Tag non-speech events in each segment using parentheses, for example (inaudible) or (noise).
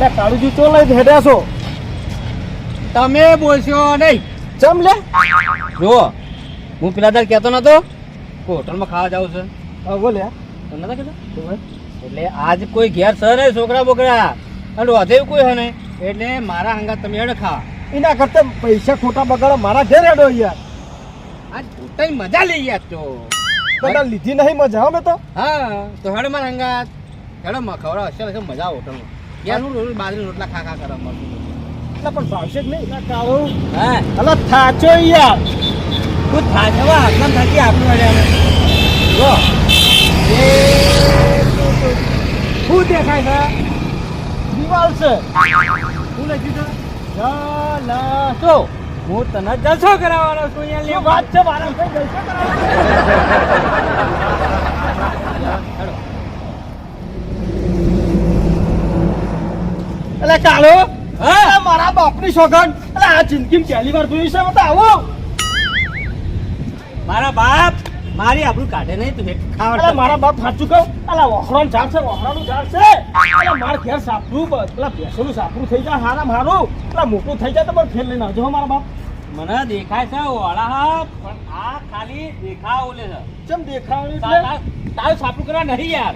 લે કાળુજી ચો લઈ હેડ્યા છો? તમે બોલશો નહીં. ચમ લે? જુઓ હું પેલા દર કહેતો નતો. હોટલમાં ખાવા જાવ છે? હા બોલે. તો નતા કહેતો? એટલે આજ કોઈ ઘેર છે નહીં છોકરા બોકરા. અને વધે કોઈ હે નહીં એટલે મારા હંગા તમે હેડ ખા એના કરતા પૈસા ખોટા બગાડો મારા ઘેર હેડો યાર. આજ પોતાની મજા લઈ ગયા તો. બધા લીધી નહીં મજા અમે તો. હા તો હેડ મારા હંગા હેડો માં ખવડાવ. હશે મજા હોટલમાં. યાર રોજ બાજરી રોટલા ખા ખા મળતું એટલે પણ ભાવશે જ નહીં. એટલે કાળું હા. અલા થાચો યાર. તું થાચવા આટલા થાકી આપણું અડ્યા જો. શું દેખાય છે? દિવાલ છે. શું લખ્યું છે? જલસો હું તને જલસો કરાવવાનો છું અહીંયા વાત છે? મારા જલસો કરાવવાનો? (laughs) એટલે કાળો હા? મારા બાપની સોગંદ. એટલે આ જિંદગીમાં પહેલી વાર જોયું છે તો આવો. મારા બાપ મારી આપણું કાઢે નહીં તું ખાવા મારા બાપ સાચું કહું? અલા વખરાનું ઝાડ છે વખરાનું ઝાડ છે. અલા માર ઘેર સાપરું પેલા ભેંસોનું સાપરું થઈ જાય હારા મારું. પેલા મોટું થઈ જાય તો પણ ફેર લઈને આવજો મારા બાપ. મને દેખાય છે ઓળા પણ આ ખાલી દેખાવ ઓલે છે. ચમ દેખાવ એટલે? તારું સાપરું કરવા નહીં યાર.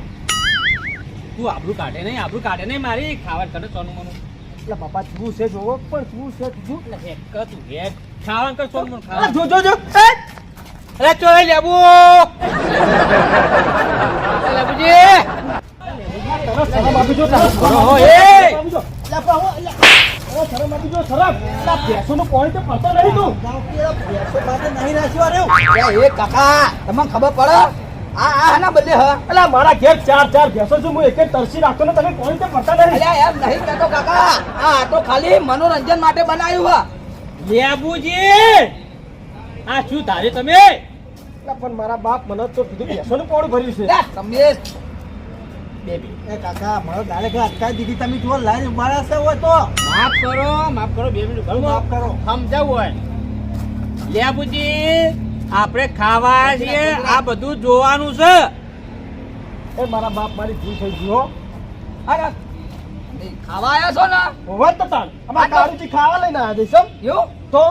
તું આબરું કાઢે નહીં આપણું કાઢે નહીં મારી ખાવા કરે સોનું મનું. એટલે બાપા તું છે જોવો પણ તું છે તું. એટલે હેક તું હેક. ખાવા કર સોનું મનું ખાવા જો જો જો. અરે ચોય લેબુ! લેબુજી! શરમ આપી જો આપી જો. ભેંસોનું પાણી તો પડતો નહીં તું એ કાકા તમને ખબર પડે? આ આ ના બદલે હા. અલા મારા ઘેર ચાર ચાર ભેંસો છે હું એક તરસી રાખતો ને તમે પાણી તો પડતા નહીં અલ્યા એમ નહીં કહેતો કાકા. આ તો ખાલી મનોરંજન માટે બનાવ્યું હ. લેબુજી આ શું ધારે તમે? પણ મારા બાપ મને તો કીધું ભેંસોનું પાણી ભર્યું છે. લે, બેબી એ કાકા મારો દાડે કે અટકાઈ દીધી. તમે જો લાઈન ઊભા છે હોય તો. માફ કરો માફ કરો. બે મિનિટ માફ કરો. સમજાવવું હોય. લેબુજી આપણે ખાવા છીએ. આ બધું જોવાનું છે. એ મારા બાપ મારી ભૂલ થઈ ગયો અરે ખાવા આવ્યા છો ને? હોવા તો તાણ. અમારા કાળુજી ખાવા લઈને આવ્યા છે સમ એવું તો?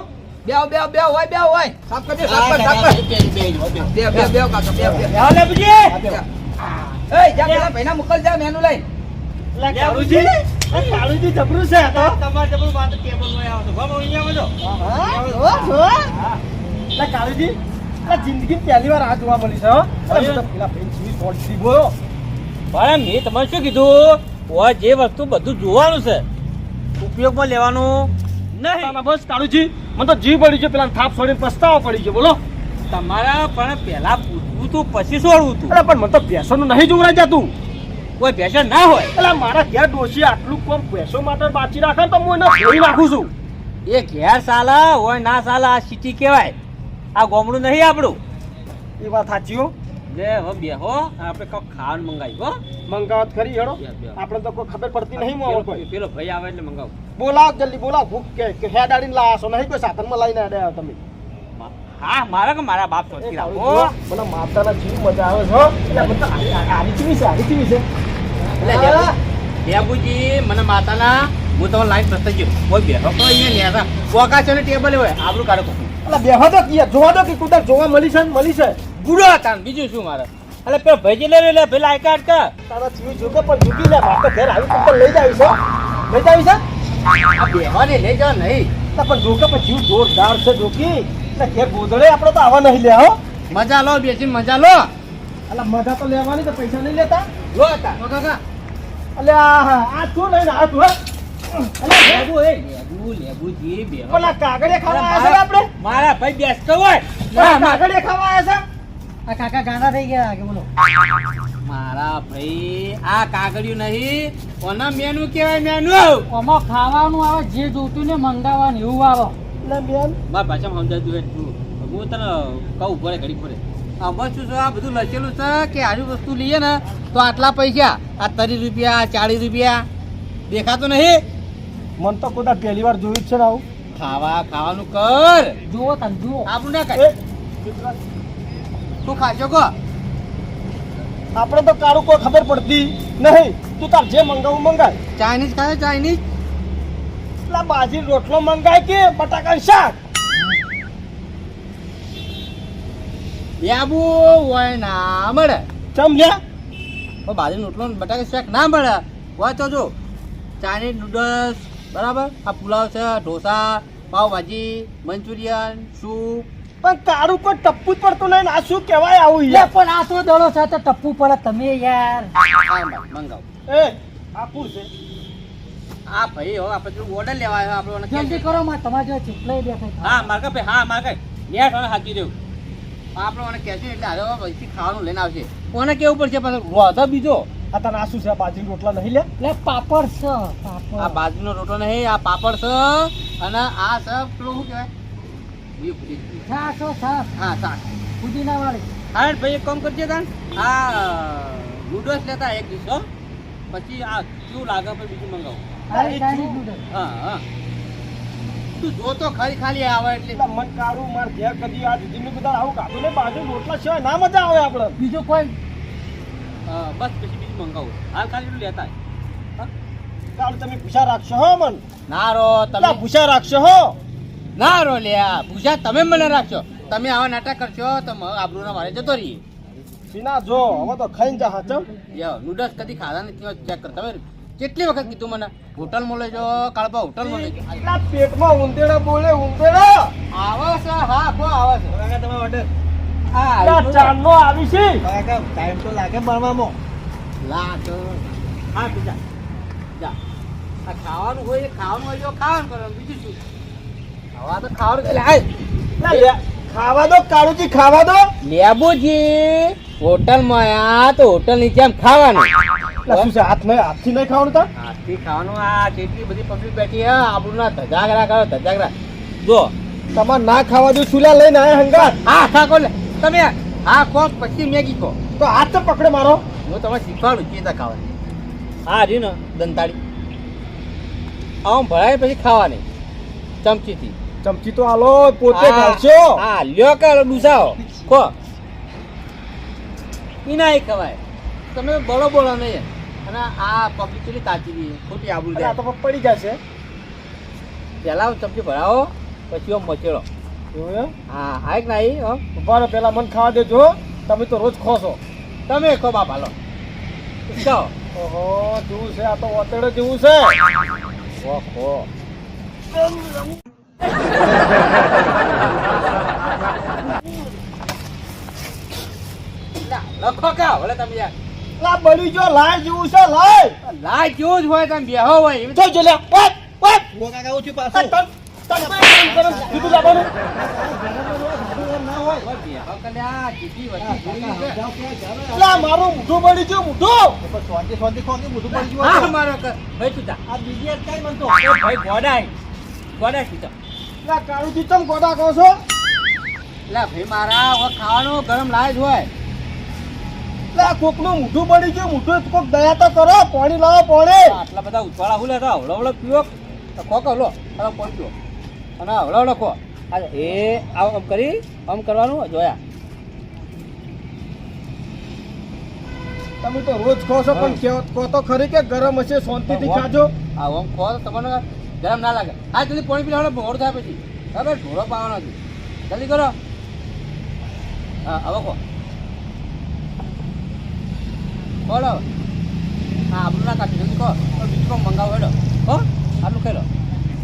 બેવ બેવ બેવ હોય બેવ હોય. સાફ કરજો સાફ કર સાફ કર. બે બે બે કાકા બે બે આવો લેબુજી. એ જા પેલા ભાઈના મોકલ જા મેનુ લઈ. એ જબરું છે તો. તમારે જબરું વાત ટેબલમાં અહીંયા હા, જો. કાળુજી. જિંદગી પહેલી વાર આ જોવા મળી છે પેલા ભાઈ બોલો. મેં તમને શું કીધું? ઓય જે વસ્તુ બધું જોવાનું છે ઉપયોગમાં લેવાનું નહીં. બસ કાળુજી મને તો જીવ પડ્યું છે પેલા થાપ છોડીને પસ્તાવો પડી છે બોલો. તમારા પણ પહેલા પૂછવું તું પછી છોડવું તું. પણ મને તો ભેંસોનું નહીં જોવરાઈ જતું કોઈ ભેસણ ના હોય. એટલે મારા ઘેર ડોશી આટલું કોમ ભેંસો માટે બાચી રાખે તો હું એને ધોઈ નાખું છું. એ ઘેર સાલા હોય ના સાલા આ સિટી કહેવાય. આ ગોમડું નહીં આપણું. એ વાત સાચી હો. જે હવે બેહો આપણે કંઈક ખાવાનું મંગાવી હો. મંગાવત ખરી હેડો. આપણે તો કોઈ ખબર પડતી નહીં મોં કોઈ. પેલો ભાઈ આવે એટલે મંગાવ. બોલાવ જલ્દી બોલાવ. ભૂખ કે હેડાડીને લાશો નહીં કોઈ સાધનમાં લઈને આડ્યા તમે. હા મારા કે મારા બાપ સોચી રાખો. મને માતાના જીવ મજા આવે છે. એટલે બધા આરી- ચીવી છે આરી ચીવી છે. એટલે લેબુજી મને માતાના હું તમને લાઈન પ્રસ્તાવ ગયો કોઈ બેહો તો અહીંયા નેસા પોકા છે ને ટેબલ હોય આપણું કાઢો એટલે બેહો તો કિયા જોવા દો કે કુદર જોવા મળી છે મળી છે. બુડો હતા બીજું શું મારે? એટલે પેલો ભાઈ લે લે પેલા આઈ કાર્ડ કર. તારા જીવ જોકે પણ જુદી લે મારે તો ઘેર આવી કુદર લઈ જાવી છે. લઈ જાવી છે? આ બેહવાને લઈ જા નહીં. એટલે પણ જોકે પણ જીવ જોરદાર છે જોકી. એટલે ઘેર ગોદડે આપણે તો આવા નહીં લે હો. મજા લો બેસી મજા લો. એટલે મજા તો લેવાની તો પૈસા નહીં લેતા? લો હતા કાકા એટલે આ આ તું લઈને આ તું? અલે એ. લેબુ લેબુજી બેહો પેલા કાગળિયા ખાવા આવ્યા છે આપણે? મારા ભાઈ બેસતો હોય. પેલા ખાવા આવ્યા આ કાકા ગાંડા થઈ ગયા કે બોલો? મારા ભાઈ આ કાગળિયું નહીં. ઓના મેનુ કહેવાય મેનુ. આમાં ખાવાનું આવે જે જોતું ને મંગાવવાનું એવું આવે એટલે બેન. મારા ભાષામાં સમજાતું હોય તું? હું તને કહું પડે ઘડી પડે આમાં શું આ બધું લખેલું છે કે આવી વસ્તુ લઈએ ને તો આટલા પૈસા આ ત્રીસ રૂપિયા ચાલીસ રૂપિયા. દેખાતું નહીં? મન તો કોદા પહેલી વાર જોયું જ છે ને આવું. ખાવા ખાવાનું કર. જુઓ તને જુઓ. આપણું ના કરે તું ખાજો કો. આપણે તો કારું કોઈ ખબર પડતી નહીં. તું તાર જે મંગાવું મંગાય. ચાઇનીઝ ખાય ચાઇનીઝ. એટલા બાજી રોટલો મંગાય કે બટાકા શાક? યાબુ હોય ના મળે. ચમ લ્યા. બાજી રોટલો બટાકા શાક ના મળે. હોય તો જો ચાઇનીઝ નૂડલ્સ બરાબર? આ પુલાવ છે ઢોસા પાવભાજી મંચુરિયન સૂપ. પણ કાળું કોઈ ટપ્પુ જ પડતું નહીં આ શું કહેવાય આવું લે યાર પણ આ તો દડો સાથે ટપ્પુ પડે તમે યાર. મંગાવ. એ આ કોણ છે. આ ભાઈ હવે આપણે જો ઓર્ડર લેવા આવ્યો આપણે જલ્દી કરો માં તમારે જો ચીપલાઈ દેખાય હા મારે ભાઈ હા માર્કા નેટ વાળા હાકી દેવું. આપણે મને કહેશે એટલે હવે પછી ખાવાનું લઈને આવશે. કોને કેવું પડશે પાછું? રોધો બીજો. આ તને આ શું છે? આ બાજી રોટલા નહીં લે? લે પાપડ છે આ પાપડ બાજરીનો રોટલો નહીં આ પાપડ છે અને આ છે પેલું શું કહેવાય? હો, શાક પુદીના વાળી હા ભાઈ એક કામ કરજે તાન. આ નૂડલ્સ લેતા એક દિવસ પછી આ શું લાગે પછી બીજું મંગાવું. હા હા. તું જો તો ખાલી ખાલી આવે એટલે. મન કારું માર ઘેર કદી આ દીદી બધા આવું કાઢું ને બાજુ રોટલા સિવાય ના મજા આવે આપણે. બીજું કોઈ? હા, બસ પછી મંગાવું હાલ ખાલી લેતા આય. તમે ભૂસા રાખશો હો મન ના રો તમે ભૂસા રાખશો હો. ના રો લ્યા પૂછા તમે મને રાખશો. તમે આવા નાટક કરશો તો આબરૂના મારે જતો રહીએ. સીના જો હવે તો ખાઈને જા હા યો નૂડલ્સ કદી ખાધા નથી ચેક કર તમે કેટલી વખત કીધું મને? હોટલ લઈ જાઓ હોટલ હોટલમાં લઈ જાઓ. પેટમાં ઉંદેડા બોલે ઉંદેડા આવે છે હા કો આવે છે કાકા તમે ઓર્ડર હા એટલા ચાંદનો આવી છે. કાકા ટાઈમ તો લાગે બનવામાં. લા તો હા બીજા જા. આ ખાવાનું હોય ખાવાનું હોય તો ખાવાનું કરવાનું બીજું શું? ખાવા તો ખાવાનું એટલે ખાવા દો કાળુજી ખાવા દો. લેબુજી હોટલમાં આ તો હોટલની જેમ ખાવાનું. શું છે? હાથ નહીં હાથથી નહીં ખાવાનું તો હાથથી ખાવાનું આ કેટલી બધી પબ્લિક બેઠી હા આપણું ધજાગરા કરો ધજાગરા. જો. તમારે ના ખાવા દો સુલા લઈને આયા હંગાત. હા ખા તમે હા કો પછી મેગી કો તો હાથ તો પકડે મારો. હું તમને શીખવાડું કે રીતે ખાવાની. હા રહ્યું ને દંતાળી. આમ ભરાય પછી ખાવાની. ચમચીથી. ચમચી તો હાલો પોતે હા, ખાશો હા લ્યો કે ડુસાઓ ખો. ઈ ખવાય. તમે બોલો બોલો નહીં. અને આ પબ્લિક કેટલી તાચી રહી ખોટી આબુ આ તો પડી જશે. પહેલા ચમચી ભરાવો પછી આમ મચેડો. હા હા કે ના ઈ હો? ઊભા રહો પેલા મને ખાવા દેજો. તમે તો રોજ ખો છો. તમે ખો બાપ હાલો. જાઓ ઓહો જેવું છે આ તો ઓતેડે જેવું છે. ઓહો. લખો કા ભલે તમે યાર. લા બળી જો લાય જેવું છે લાય. લાય જેવું જ હોય તમે બેહો હોય એમ. તો જો લે ઓય ઓય. હું કાકા ઉઠી પાછું. કીધું લાવવાનું. મારું મોઢું બળી ગયું મોઢું. પણ શાંતિ શાંતિ ખો પડી ગયું મારો ભાઈ તું આ બીજી કઈ બનતો ભાઈ ગોડાય ગોડાય તું? લા કાળુજી ગોડા કહો છો? લા ભાઈ મારા હવે ખાવાનું ગરમ લાય જ હોય. લા કોકનું મોઢું પડી ગયું મોઢું કોક દયા તો કરો પાણી લાવો પાણી. આટલા બધા ઉછવાળા હું લેતા હવળો હવળો પીવો. તો કહો લો પોઈ પીવો. અને હવળો હવળો એ આમ કરી આમ કરવાનું જોયા. તમે તો રોજ ખો છો પણ કહો- તો ખરી કે ગરમ હશે શાંતિથી ખાજો. આમ ખો તો તમને ગરમ ના લાગે. આ જલ્દી પાણી પી લેવાનો ભોર થાય પછી. બરાબર? ઢોળો પાવાનો છે. જલ્દી કરો. હા હવે ખો બોલો. હા આપણું ના કાઢી જલ્દી કહો. બીજું મંગાવો હેડો. હો આટલું ખાઈ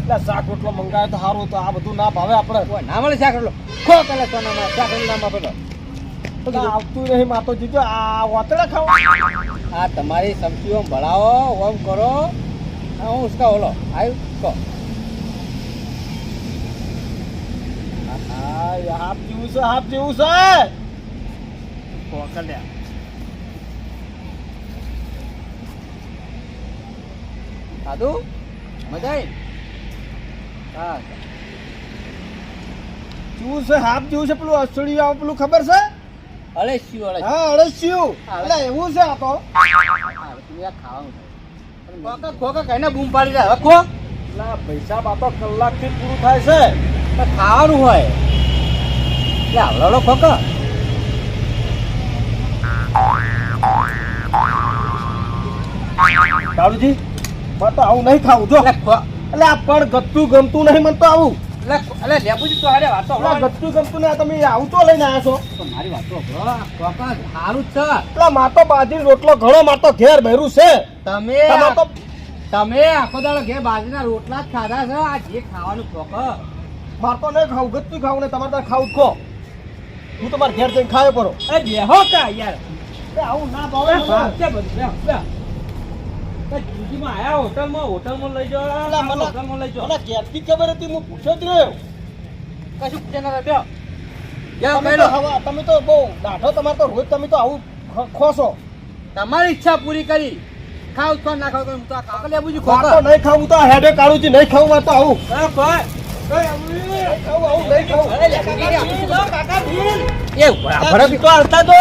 લો લા શાક રોટલો મંગાવે તો સારું તો આ બધું ના ભાવે આપણે. ઓય, ના મળે શાક રોટલો. ખો પેલા સોનામાં શાક રોટલો નામ આપેલો આવતું નહીં આ વાતડા ખાવ. આ તમારી સમસીઓ ભળાવો ઓમ કરો. હું ઉસકા ઓલો આવ્યું કહો. જેવું છે હાફ જેવું છે. કોકલ્યા સાધુ મજા આવી? હા. છે હાફ જેવું છે પેલું આવે પેલું ખબર છે? અલે હા અળસિયું. એટલે એવું છે આ તો. ખાવાનું ખોકા ખોકા કઈને બૂમ પાડી રહ્યા હવે ખો. લા પૈસા કલાકથી પૂરું થાય છે. તો ખાવાનું હોય. એટલે આવડો કાળુજી મને તો આવું નહીં ખાવું જો. એટલે આ પણ ગતું ગમતું નહીં મને તો આવું. એટલે એટલે લેબુજી તો હારે વાતો હમણાં ગમતું ને તમે આવું તો લઈને આવ્યા છો. તો મારી વાતો. સારું જ છે. એટલે માતો બાજરી રોટલો ઘણો માતો ઘેર ભર્યું છે. તમે તો તમે આખો દાડો ઘેર બાજરીના રોટલા જ ખાધા છે આ જે ખાવાનું ખોખ માર તો નહીં ખાવું ગત્તું ખાવું ને તમારે તો ખાવું ખો હું તમારે ઘેર જઈને ખાયો કરો એ બેહો કા યાર. એ આવું ના ભાવે. બધું, એ જુજીમાં આયા હોટલમાં હોટલમાં લઈ મને હોટલમાં લઈ મને ઘેરથી ખબર હતી હું પૂછ્યો જ રહ્યો. કશું પૂછે ના બેહો, તમે તો બેહો. તો દાઢો તમારે તો રોજ તમે તો આવું ખ- ખોશો. તમારી ઈચ્છા પૂરી કરી. ખાવ તો ના ખાવ તો હું તો આ કાકા લેબુજી માર ખોખ તો નહીં ખાવું તો આ હેડે કાઢું છું નહીં ખાવું તો આવું. એ કોઈ નહીં ખાવું આવું નહીં ખાવું અરે કાકા બિલ, કાકા બિલ એ ભરત તો આવતા તો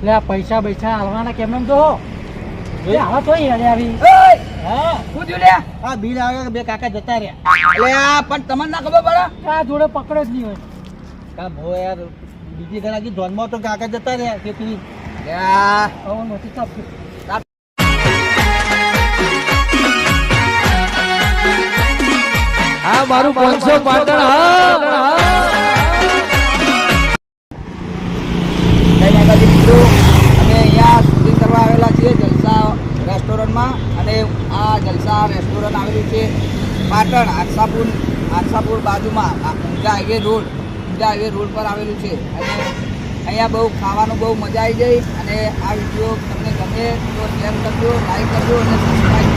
તો જો આ પૈસા પૈસા આલવાના કેમ એમ તો હોય યાર આવી. હા. શું થયું લે? આ બિલ આવ્યા બે કાકા જતા રહ્યા. આ પણ તમને ના ખબર પડે? આ જોડે પકડે જ નહીં હોય. કા ભો યાર બીજી ગણાકી ધોનમાં તો કાકા જતા રહ્યા તેથી લે આ. હવે નથી મારું પાંચસો પાટણ હા. માતાજી મિત્રો અમે અહીંયા શૂટિંગ કરવા આવેલા છીએ જલસા રેસ્ટોરન્ટમાં. અને આ જલસા રેસ્ટોરન્ટ આવેલું છે પાટણ આરસાપુર આરસાપુર બાજુમાં Unjha highway road, Unjha highway road પર આવેલું છે. અને અહીંયા બહુ ખાવાનું બહુ મજા આવી ગઈ અને આ વીડિયો તમને ગમે તો શેર કરજો લાઈક કરજો અને સબસ્ક્રાઈબ